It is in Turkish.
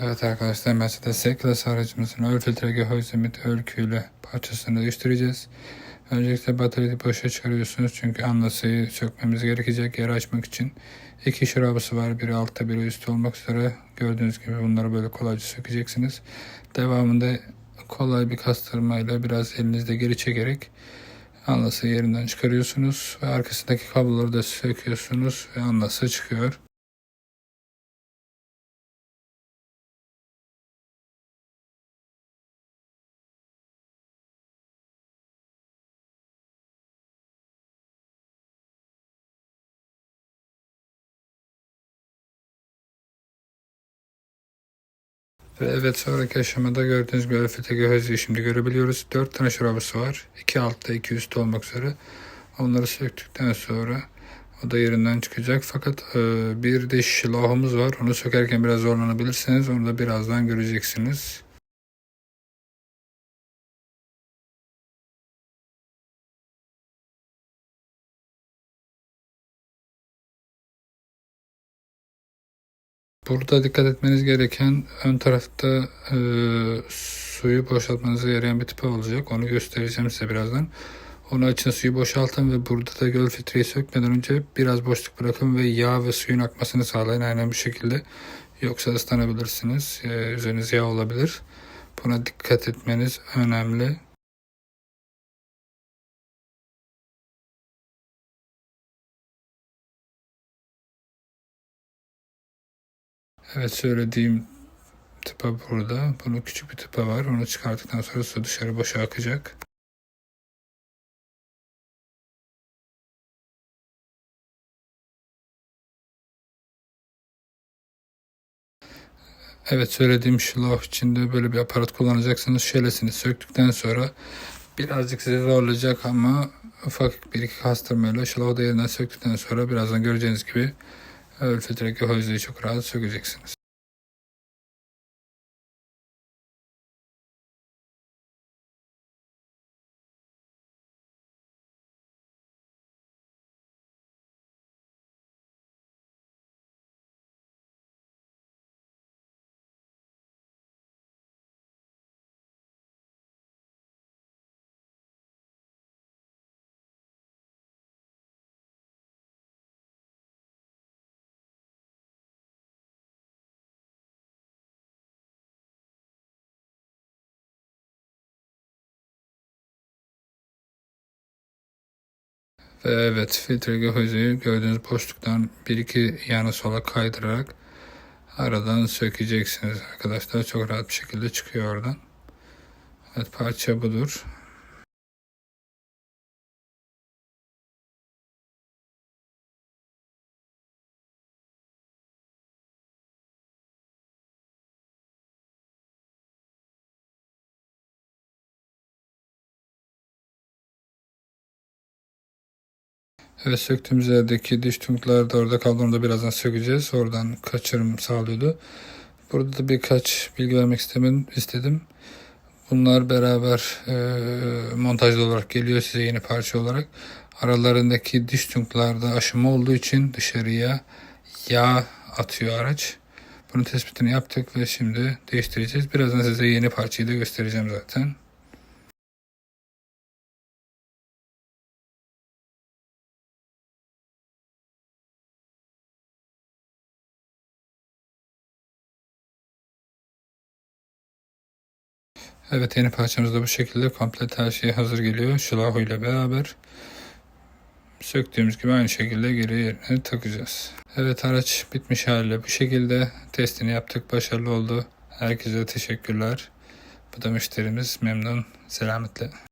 Evet arkadaşlar Mercedes C-Class aracımızın ön filtre gehozemit örgüyle parçasını değiştireceğiz. Öncelikle bataryayı boşa çıkarıyorsunuz çünkü anlasayı sökmemiz gerekecek yer açmak için. İki şurabısı var biri altta biri üstte olmak üzere. Gördüğünüz gibi bunları böyle kolayca sökeceksiniz. Devamında kolay bir kastırmayla biraz elinizde geri çekerek anlası yerinden çıkarıyorsunuz ve arkasındaki kabloları da söküyorsunuz ve anlası çıkıyor. Ve evet sonraki aşamada gördüğünüz LFT gehozayı şimdi görebiliyoruz. 4 tane şurabısı var. 2 altta 2 üstte olmak üzere. Onları söktükten sonra o da yerinden çıkacak. Fakat e, bir de şilahımız var. Onu sökerken biraz zorlanabilirsiniz. Onu da birazdan göreceksiniz. Burada dikkat etmeniz gereken ön tarafta e, suyu boşaltmanıza yarayan bir tıpa olacak. Onu göstereceğim size birazdan. Onu açın suyu boşaltın ve burada da göl filtreyi sökmeden önce biraz boşluk bırakın ve yağ ve suyun akmasını sağlayın aynen bu şekilde. Yoksa ıslanabilirsiniz. E, üzeriniz yağ olabilir. Buna dikkat etmeniz önemli. Evet söylediğim tıpa burada. Bunun küçük bir tıpa var. Onu çıkarttıktan sonra su dışarı boşa akacak. Evet söylediğim şilaf içinde böyle bir aparat kullanacaksınız. Şelesini söktükten sonra birazcık size zorlayacak ama ufak bir iki kastırmayla şilafı da yerinden söktükten sonra birazdan göreceğiniz gibi öl filtredeki hozayı çok rahat sökeceksiniz. Ve evet filtre gehozayı gördüğünüz boşluktan bir iki yana sola kaydırarak aradan sökeceksiniz arkadaşlar. Çok rahat bir şekilde çıkıyor oradan. Evet parça budur. Evet söktüğümüz yerdeki diş tünkler de orada kaldı. Onu da birazdan sökeceğiz. Oradan kaçırım sağlıyordu. Burada da birkaç bilgi vermek istedim. istedim. Bunlar beraber e, montajlı olarak geliyor size yeni parça olarak. Aralarındaki diş tünklarda aşımı olduğu için dışarıya yağ atıyor araç. Bunun tespitini yaptık ve şimdi değiştireceğiz. Birazdan size yeni parçayı da göstereceğim zaten. Evet yeni parçamız da bu şekilde komplet her şey hazır geliyor. Şılahu ile beraber söktüğümüz gibi aynı şekilde geri yerine takacağız. Evet araç bitmiş haliyle bu şekilde testini yaptık. Başarılı oldu. Herkese teşekkürler. Bu da müşterimiz memnun. Selametle.